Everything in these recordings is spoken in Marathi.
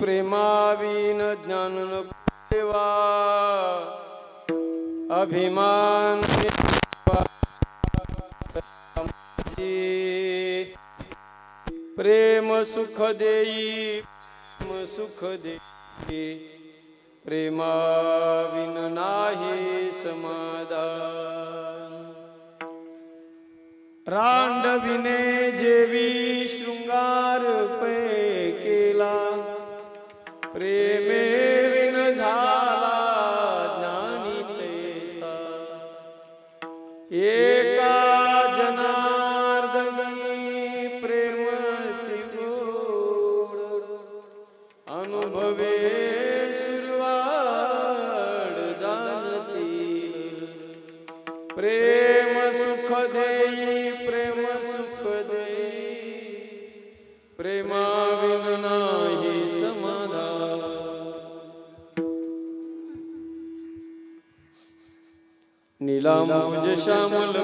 प्रेमावीन ज्ञान देवा अभिमान प्रेम सुख देई प्रेम सुख देई. प्रेमाविन नाही समाधान. रांडविने जेवी शृंगार पे केला. नीलांबुज श्यामल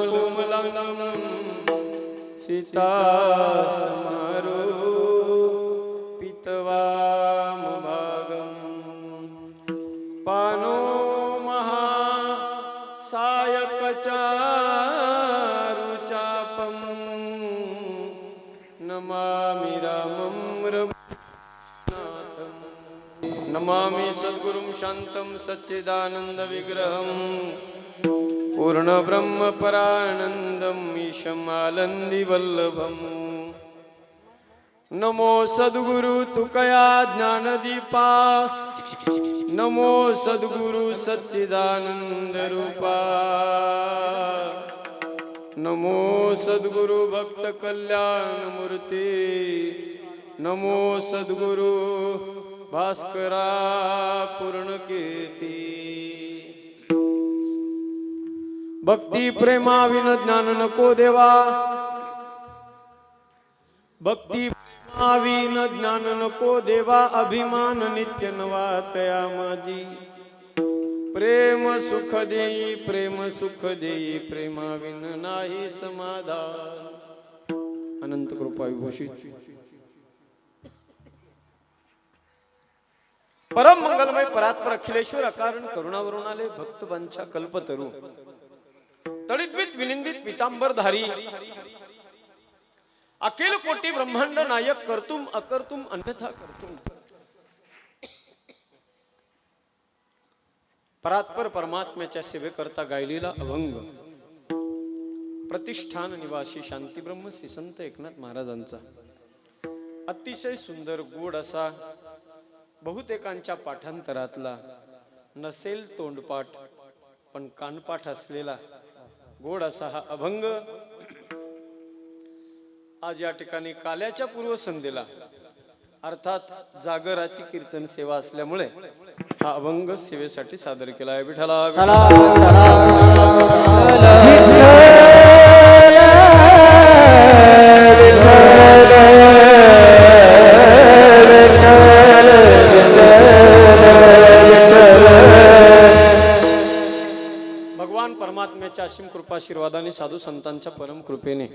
सीता समारो पितवाम भागम पानो महा सायकचारुचापं नमामि रामं रघुनाथं। नमामि सद्गुरुं शान्तं सच्चिदानन्दविग्रहम् पूर्णब्रह्मपरानन्दम् ईशमालन्दिवल्लभम् नमो सद्गुरु तुकया ज्ञानदीपा। नमो सद्गुरु सच्चिदानन्दरूपा नमो सद्गुरु भक्तकल्याणमूर्ति नमो सद्गुरु भास्करा पूर्णकीर्ती। भक्ती प्रेमा विन ज्ञान नको देवा. भक्ती प्रेमा विन ज्ञान नको देवा. अभिमान नित्य नवा तया माझी प्रेम सुख देई प्रेम सुख देई प्रेमा विन नाही समाधान. अनंत कृपा विभूषित. परम मंगलमय परात्पर अखिलेश्वर अकारण करुणावरून आले भक्तबांच्या कल्पतरू. तडितवित विनिंदित पितांबरधारी. अखिल कोटी ब्रह्मांड नायक करतुम अकर्तुम अन्यथा करतुम. परात्पर परमात्म्याच्या सेवेकरता गायलेला अभंग. प्रतिष्ठान निवासी शांतीब्रह्म श्री संत एकनाथ महाराजांचा. अतिशय सुंदर गोड असा बहुतेकांच्या पाठांतरातला. नसेल तोंडपाठ पण कानपाठ असलेला. गोड असा हा अभंग. आज या ठिकाणी काल्याच्या पूर्वसंध्येला अर्थात जागराची कीर्तन सेवा असल्यामुळे हा अभंग सेवेसाठी सादर केला आहे. विठाला आणि साधू संतांच्या परम कृपेने.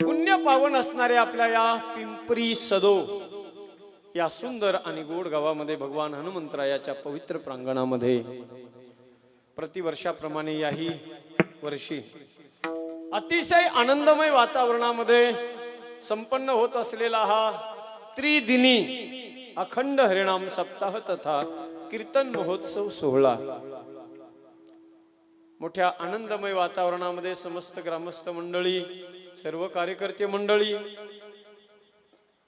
पुण्य पावन असणाऱ्या आपल्या या पिंपरी सदो या सुंदर आणि गोड गावामध्ये भगवान हनुमंतरायाच्या पवित्र प्रांगणामध्ये प्रतिवर्षाप्रमाणे याही वर्षी अतिशय आनंदमय वातावरणामध्ये संपन्न होत असलेला हा त्रिदिनी अखंड हरिणाम सप्ताह तथा कीर्तन महोत्सव सोहळा. मोठ्या आनंदमय वातावरणामध्ये समस्त ग्रामस्थ मंडळी सर्व कार्यकर्ते मंडळी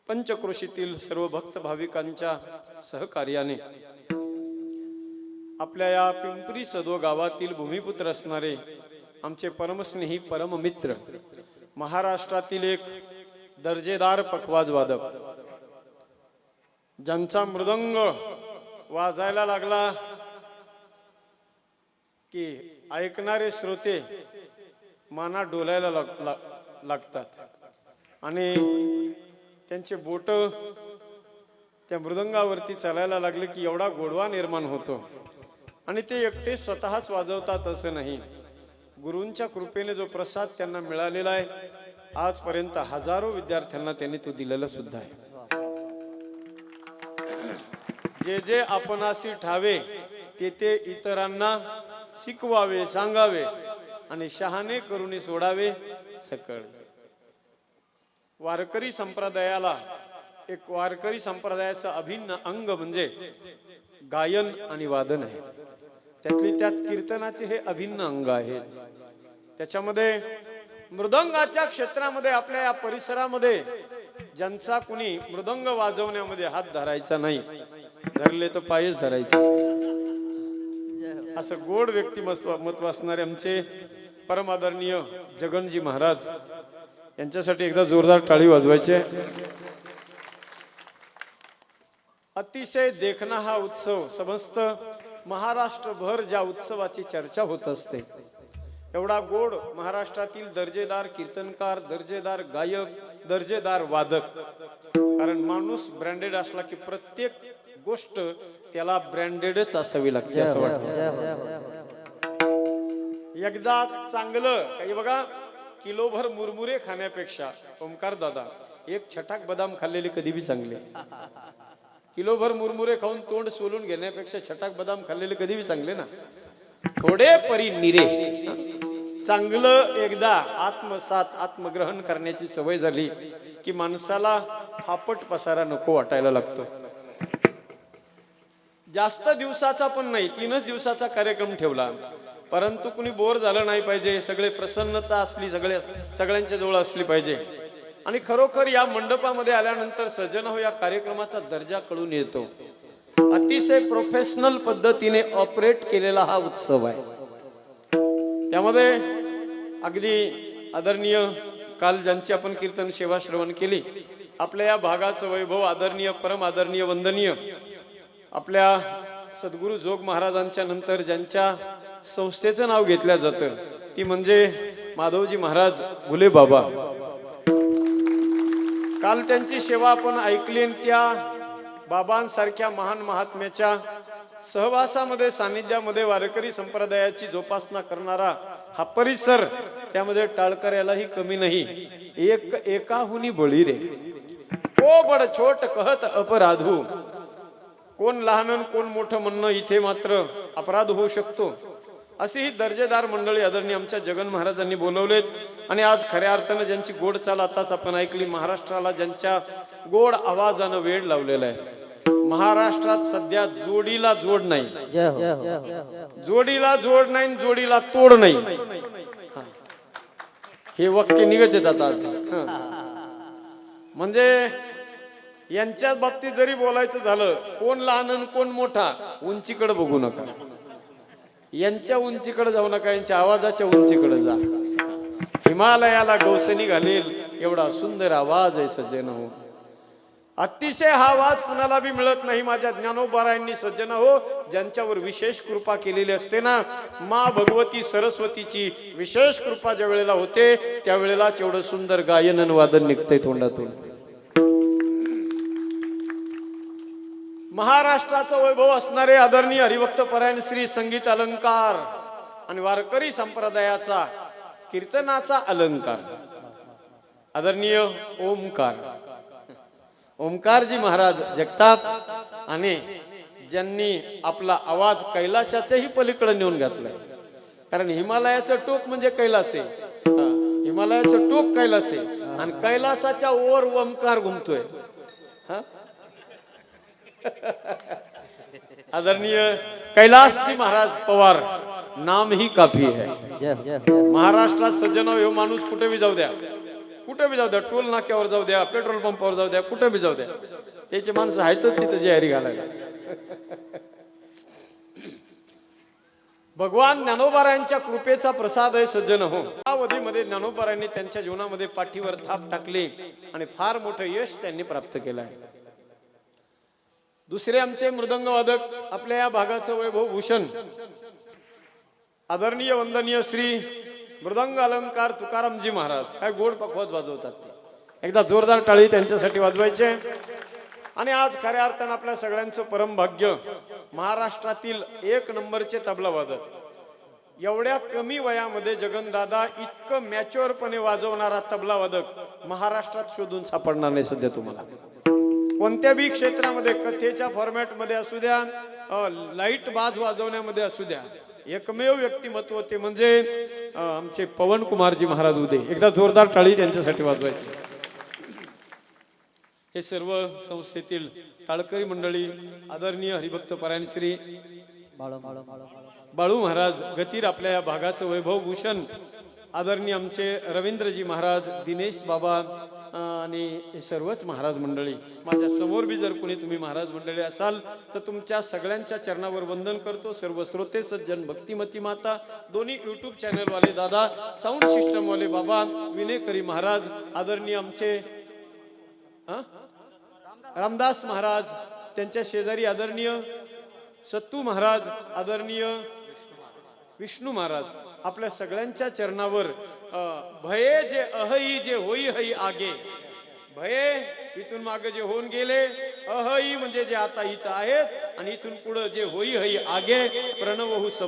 पंचक्रोशीतील सर्व भक्त भाविकांच्या सहकार्याने आपल्या या पिंपरी सदो गावातील भूमिपुत्र असणारे आमचे परमस्नेही परममित्र महाराष्ट्रातील एक दर्जेदार पखवाज वादक ज्यांचा मृदंग वाजायला लागला की ऐकणारे श्रोते माना डोलायला लाग- ला- लागतात. आणि त्यांचे बोट त्या मृदंगावरती चालायला लागले की एवढा गोडवा निर्माण होतो. आणि ते एकटे स्वतःच वाजवतात असं नाही. गुरूंच्या कृपेने जो प्रसाद त्यांना मिळालेला आहे आजपर्यंत हजारो विद्यार्थ्यांना त्यांनी तो दिलेला सुद्धा आहे. जे जे आपणाशी ठावे ते ते इतरांना शिकवावे सांगावे आणि शहाणे करून सोडावे सकळ. वारकरी संप्रदायाला एक वारकरी संप्रदायाचं अभिन्न अंग म्हणजे गायन आणि वादन आहे. त्यातली त्यात कीर्तनाचे हे अभिन्न अंग आहे. त्याच्यामध्ये मृदंगाच्या क्षेत्रामध्ये आपल्या या परिसरामध्ये ज्यांचा कुणी मृदंग वाजवण्यामध्ये हात धरायचा नाही धरले तर पायच धरायचे. असं गोड व्यक्तिमत्व महत्त्व असणारे आमचे परमादरणीय जगनजी महाराज यांच्यासाठी एकदा जोरदार टाळी वाजवायचे अतिशय देखणा हा उत्सव समस्त महाराष्ट्रभर ज्या उत्सवाची चर्चा होत असते एवढा गोड महाराष्ट्रातील दर्जेदार कीर्तनकार दर्जेदार गायक दर्जेदार वादक. कारण माणूस ब्रँडेड असला की प्रत्येक गोष्ट त्याला ब्रँडेडच असावी लागते असं वाटतं. एकदा चांगलं काही बघा किलोभर मुरमुरे खाण्यापेक्षा ओमकार दादा एक छटाक बदाम खाल्लेले कधी बी चांगले. किलोभर मुरमुरे खाऊन तोंड सोलून घेण्यापेक्षा छटाक बदाम खाल्लेले कधी बी चांगले ना. थोडे परी निरे. चांगलं एकदा आत्मसात आत्मग्रहण करण्याची सवय झाली की माणसाला फापट पसारा नको वाटायला लागतो. जास्त दिवसाचा पण नाही तीनच दिवसाचा कार्यक्रम ठेवला. परंतु कुणी बोर झालं नाही पाहिजे सगळे प्रसन्नता असली सगळे सगळ्यांच्या जवळ असली पाहिजे. आणि खरोखर या मंडपामध्ये आल्यानंतर सज्जन हो या कार्यक्रमाचा दर्जा कळून येतो. अतिशय प्रोफेशनल पद्धतीने ऑपरेट केलेला हा उत्सव आहे. त्यामध्ये अगदी आदरणीय काल ज्यांची आपण कीर्तन सेवा श्रवण केली आपल्या या भागाचं वैभव आदरणीय परम आदरणीय वंदनीय आपल्या सद्गुरू जोग महाराजांच्या नंतर ज्यांच्या संस्थेचं नाव घेतलं जातं ती म्हणजे माधवजी महाराज गुले बाबा. काल त्यांची सेवा आपण ऐकली त्या बाबांसारख्या महान महात्म्याच्या सहवासामध्ये सानिध्यामध्ये वारकरी संप्रदायाची जोपासना करणारा हा परिसर त्यामध्ये टाळकऱ्यालाही कमी नाही. एक एकाहुनी बळी रे. ओ बड छोट कहत अपराधू. कोण लहान आणि कोण मोठं म्हणणं इथे मात्र अपराध होऊ शकतो. अशी ही दर्जेदार मंडळी आदरणीय आमच्या जगन महाराजांनी बोलवलेत. आणि आज खऱ्या अर्थानं ज्यांची गोड चाल आताच आपण ऐकली महाराष्ट्राला ज्यांच्या गोड आवाजानं वेळ लावलेला आहे. महाराष्ट्रात सध्या जोडीला जोड नाही. जय हो. जोडीला जोड नाही आणि जोडीला तोड नाही. हा. वाक्य निघत येतात आज. म्हणजे यांच्या बाबतीत जरी बोलायचं झालं कोण लहान आणि कोण मोठा उंचीकडे बघू नका. यांच्या उंचीकडे जाऊ नका यांच्या आवाजाच्या उंचीकडे जा. हिमालयाला गौसनी घालेल एवढा सुंदर आवाज आहे सज्जन हो. अतिशय हा आवाज कुणाला बी मिळत नाही माझ्या ज्ञानोबारायांनी सज्जन हो ज्यांच्यावर विशेष कृपा केलेली असते ना मा भगवती सरस्वतीची विशेष कृपा ज्या वेळेला होते त्यावेळेलाच एवढं सुंदर गायन आणि वादन निघतंय तोंडातून. महाराष्ट्राचं वैभव असणारे आदरणीय हरिभक्त परायण श्री संगीत अलंकार आणि वारकरी संप्रदायाचा कीर्तनाचा अलंकार. आदरणीय ओमकार. ओमकारजी महाराज जगतात आणि ज्यांनी आपला आवाज कैलाशाच्याही पलीकडे नेऊन घातलाय. कारण हिमालयाचं टोक म्हणजे कैलास आहे. हिमालयाचं टोक कैलास आहे. आणि कैलासाच्या ओर ओमकार घुमतोय. हा? आदरणीय कैलासजी महाराज पवार नाम ही काफी है. महाराष्ट्रात सज्जन हो माणूस कुठे बी जाऊ द्या कुठे बी जाऊ द्या टोल नाक्यावर जाऊ द्या पेट्रोल पंपावर जाऊ द्या कुठे बी जाऊ द्या त्याचे माणसं आहेतच तिथं जेहारी घालायला. भगवान ज्ञानोबारायांच्या कृपेचा प्रसाद आहे सज्जन हो. अवधीमध्ये ज्ञानोबारायांनी त्यांच्या जीवनामध्ये पाठीवर थाप टाकली आणि फार मोठं यश त्यांनी प्राप्त केलं आहे. दुसरे आमचे मृदंग वादक आपल्या या भागाचं वैभव भूषण आदरणीय वंदनीय श्री मृदंग अलंकार तुकारामजी महाराज. काय गोड पखवत वाजवतात ते. एकदा जोरदार टाळी त्यांच्यासाठी वाजवायचे आणि आज खऱ्या अर्थानं आपल्या सगळ्यांचं परमभाग्य महाराष्ट्रातील एक नंबरचे तबला वादक एवढ्या कमी वयामध्ये जगनदादा इतकं मॅच्युअरपणे वाजवणारा तबला वादक महाराष्ट्रात शोधून सापडणार नाही सध्या तुम्हाला. कोणत्याही क्षेत्रामध्ये कथेच्या फॉर्मॅटमध्ये असू द्या लाइट बाज वाजवण्यामध्ये असू द्या एकमेव व्यक्तिमत्व ते म्हणजे आमचे पवन कुमारजी महाराज उदे एकदा जोरदार टाळी त्यांच्यासाठी वाजवायची. हे सर्व संस्थेतील टाळकरी मंडळी आदरणीय हरिभक्त परायण श्री बाळू महाराज गतीर आपल्या या भागाचं वैभव भूषण आदरणीय आमचे रवींद्रजी महाराज दिनेश बाबा आणि सर्वच महाराज मंडळी माझ्यासमोर बी जर कुणी तुम्ही महाराज मंडळी असाल तर तुमच्या सगळ्यांच्या चरणावर वंदन करतो. सर्व श्रोते सज्जन भक्तिमती माता दोन्ही युट्यूब चॅनलवाले दादा साऊंड सिस्टमवाले बाबा विनेकरी महाराज आदरणीय आमचे रामदास महाराज त्यांच्या शेजारी आदरणीय सत्तू महाराज आदरणीय विष्णू महाराज आपल्या सगळ्यांच्या चरणावर भये जे अहई जे होई हई आगे. भये इथून मागे जे होऊन गेले अहई म्हणजे जे आता इथं आहेत आणि इथून पुढे जे होई हई आगे प्रणव सब